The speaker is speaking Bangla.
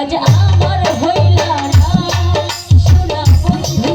আজ আমার হইলা না। শোনা বন্ধু